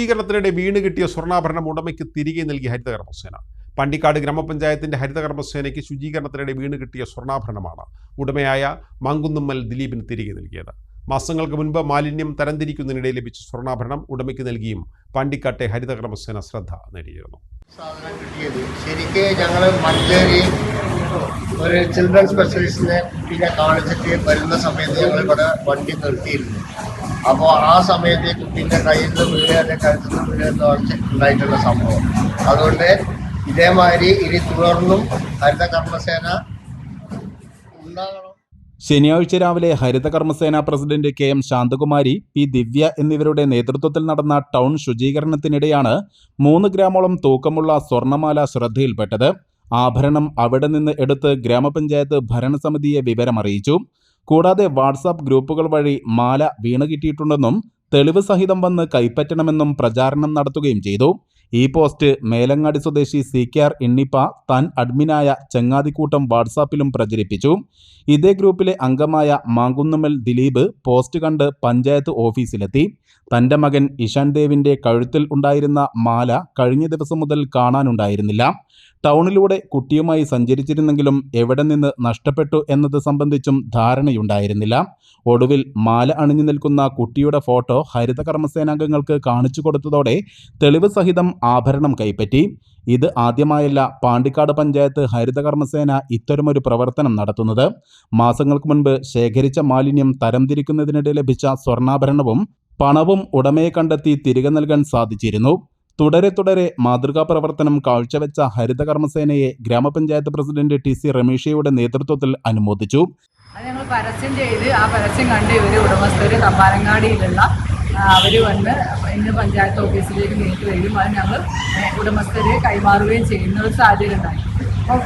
ശുചീകരണത്തിനിടെ വീണ് കിട്ടിയ സ്വർണാഭരണം ഉടമയ്ക്ക് തിരികെ നൽകി ഹരിതകർമ്മസേന. പണ്ടിക്കാട് ഗ്രാമപഞ്ചായത്തിന്റെ ഹരിതകർമ്മസേനയ്ക്ക് ശുചീകരണത്തിനിടെ വീണ് കിട്ടിയ സ്വർണാഭരണമാണ് ഉടമയായ മങ്കുന്നുമ്മൽ ദിലീപിന് തിരികെ നൽകിയത്. മാസങ്ങൾക്ക് മുൻപ് മാലിന്യം തരംതിരിക്കുന്നതിനിടെ ലഭിച്ച സ്വർണാഭരണം ഉടമയ്ക്ക് നൽകിയും പണ്ടിക്കാട്ടെ ഹരിതകർമ്മസേന ശ്രദ്ധ നേടിയിരുന്നു. മഞ്ചേരി ഒരു ചിൽഡ്രൻ സ്പെഷ്യലിസ്റ്റിനെ കുട്ടീനെ കാണിച്ചിട്ട് വരുന്ന സമയത്ത് ഞങ്ങൾ ഇവിടെ വണ്ടി നിർത്തിയിരുന്നു. അപ്പോൾ ആ സമയത്തേക്ക് പിന്നെ കയ്യിൽ നിന്ന് വീഴുക കഴുത്തിൽ നിന്ന് വീഴുക ഉണ്ടായിട്ടുള്ള സംഭവം. അതുകൊണ്ട് ഇതേമാതിരി ഇനി തുടർന്നും ഹരിത കർമ്മസേന ഉണ്ടാകണം. ശനിയാഴ്ച രാവിലെ ഹരിതകർമ്മസേന president K M Shanthakumari P Divya എന്നിവരുടെ നേതൃത്വത്തിൽ നടന്ന ടൗൺ ശുചീകരണത്തിനിടെയാണ് മൂന്ന് ഗ്രാമോളം തൂക്കമുള്ള സ്വർണമാല ശ്രദ്ധയിൽപ്പെട്ടത്. ആഭരണം അവിടെ നിന്ന് എടുത്ത് ഗ്രാമപഞ്ചായത്ത് ഭരണസമിതിയെ വിവരമറിയിച്ചു. കൂടാതെ വാട്സാപ്പ് ഗ്രൂപ്പുകൾ വഴി മാല വീണ് കിട്ടിയിട്ടുണ്ടെന്നും തെളിവ് സഹിതം വന്ന് കൈപ്പറ്റണമെന്നും പ്രചാരണം നടത്തുകയും ചെയ്തു. ഈ പോസ്റ്റ് മേലങ്ങാടി സ്വദേശി സി കെ ആർ എണ്ണിപ്പ താൻ അഡ്മിനായ ചങ്ങാതിക്കൂട്ടം വാട്സാപ്പിലും പ്രചരിപ്പിച്ചു. ഇതേ ഗ്രൂപ്പിലെ അംഗമായ മാങ്കുന്നമ്മൽ ദിലീപ് പോസ്റ്റ് കണ്ട് പഞ്ചായത്ത് ഓഫീസിലെത്തി. തന്റെ മകൻ ഇഷാൻ ദേവിന്റെ കഴുത്തിൽ ഉണ്ടായിരുന്ന മാല കഴിഞ്ഞ ദിവസം മുതൽ കാണാനുണ്ടായിരുന്നില്ല. ടൗണിലൂടെ കുട്ടിയുമായി സഞ്ചരിച്ചിരുന്നെങ്കിലും എവിടെ നിന്ന് നഷ്ടപ്പെട്ടു എന്നത് സംബന്ധിച്ചും ധാരണയുണ്ടായിരുന്നില്ല. ഒടുവിൽ മാല അണിഞ്ഞു നിൽക്കുന്ന കുട്ടിയുടെ ഫോട്ടോ ഹരിത കർമ്മസേനാംഗങ്ങൾക്ക് കാണിച്ചു കൊടുത്തതോടെ തെളിവ് സഹിതം ആഭരണം കൈപ്പറ്റി. ഇത് ആദ്യമായല്ല പാണ്ടിക്കാട് പഞ്ചായത്ത് ഹരിത കർമ്മസേന ഇത്തരമൊരു പ്രവർത്തനം നടത്തുന്നത്. മാസങ്ങൾക്ക് മുൻപ് ശേഖരിച്ച മാലിന്യം തരംതിരിക്കുന്നതിനിടെ ലഭിച്ച സ്വർണാഭരണവും പണവും ഉടമയെ കണ്ടെത്തി തിരികെ നൽകാൻ സാധിച്ചിരുന്നു. തുടരെ തുടരെ മാതൃകാ പ്രവർത്തനം കാഴ്ചവെച്ച ഹരിത കർമ്മസേനയെ ഗ്രാമപഞ്ചായത്ത് പ്രസിഡന്റ് ടി സി രമേഷയുടെ നേതൃത്വത്തിൽ അനുമോദിച്ചു. അത് ഞങ്ങൾ പരസ്യം ചെയ്ത് ആ പരസ്യം കണ്ട് ഇവർ ഉടമസ്ഥര് തമ്പാനങ്ങാടിയിലുള്ള അവർ വന്ന് ഇന്ന് പഞ്ചായത്ത് ഓഫീസിലേക്ക് നേരിട്ട് വരികയും അത് ഞങ്ങൾ ഉടമസ്ഥരെ കൈമാറുകയും ചെയ്യുന്ന ഒരു സാഹചര്യം ഉണ്ടായി. അപ്പോൾ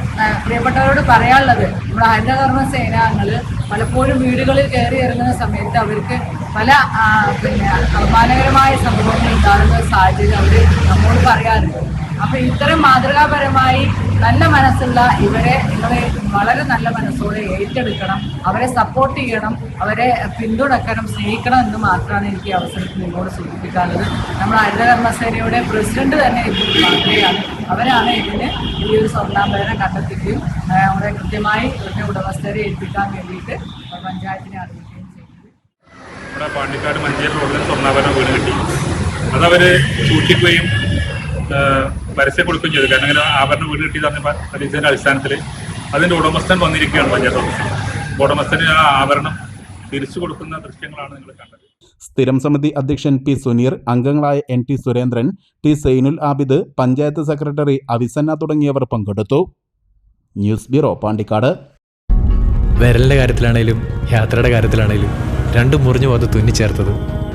പ്രിയപ്പെട്ടവരോട് പറയാനുള്ളത് നമ്മുടെ ഹരിതകർമ്മ സേനാംഗങ്ങൾ പലപ്പോഴും വീടുകളിൽ കയറി ഇറങ്ങുന്ന സമയത്ത് അവർക്ക് പല പിന്നെ അപമാനകരമായ സംഭവങ്ങൾ ഉണ്ടാകുന്ന സാഹചര്യം അവർ നമ്മോട് പറയാറുണ്ട്. അപ്പോൾ ഇത്തരം മാതൃകാപരമായി നല്ല മനസ്സുള്ള ഇവരെ നിങ്ങളെ വളരെ നല്ല മനസ്സോടെ ഏറ്റെടുക്കണം. അവരെ സപ്പോർട്ട് ചെയ്യണം. അവരെ പിന്തുണക്കണം സ്നേഹിക്കണം എന്ന് മാത്രമാണ് എനിക്ക് അവസരത്തിൽ നിങ്ങളോട് സൂചിപ്പിക്കാനുള്ളത്. നമ്മൾ ഹരിതകർമ്മസേനയുടെ പ്രസിഡന്റ് തന്നെ ഇതിൽ മാതൃകയാണ് അവരാണ് ഇതിന് ഈ ഒരു സ്വർണാഭരണം കണ്ടെത്തുകയും അവരെ കൃത്യമായി ഇവരുടെ ഉടമസ്ഥരെ ഏൽപ്പിക്കാൻ വേണ്ടിയിട്ട് പഞ്ചായത്തിനെ അറിയിക്കുകയും ചെയ്തത് നമ്മുടെ പാണ്ടിക്കാട് മഞ്ചേരി റോഡിൽ സ്വർണാഭരണം വീട് കിട്ടി. അതവർ സൂക്ഷിക്കുകയും പരസ്യം കൊടുക്കുകയും ചെയ്തു. കാരണം അങ്ങനെ ആഭരണം വീട് കിട്ടി തന്നെ പരീക്ഷയുടെ അടിസ്ഥാനത്തിൽ അതിന്റെ ഉടമസ്ഥൻ വന്നിരിക്കുകയാണ് പഞ്ചായത്ത് ഓഫീസിൽ. ഉടമസ്ഥന് ആ ആഭരണം തിരിച്ചു കൊടുക്കുന്ന ദൃശ്യങ്ങളാണ് നിങ്ങൾ കണ്ടത്. സ്ഥിരം സമിതി അധ്യക്ഷൻ പി സുനീർ അംഗങ്ങളായ N T Surendran T Zainul Abid panchayat secretary Avisanna തുടങ്ങിയവർ പങ്കെടുത്തു. News bureau Pandikkad. വിരലിന്റെ കാര്യത്തിലാണേലും യാത്രയുടെ കാര്യത്തിലാണേലും രണ്ടും മുറിഞ്ഞു പോകാതെ തുന്നിച്ചേർത്തത്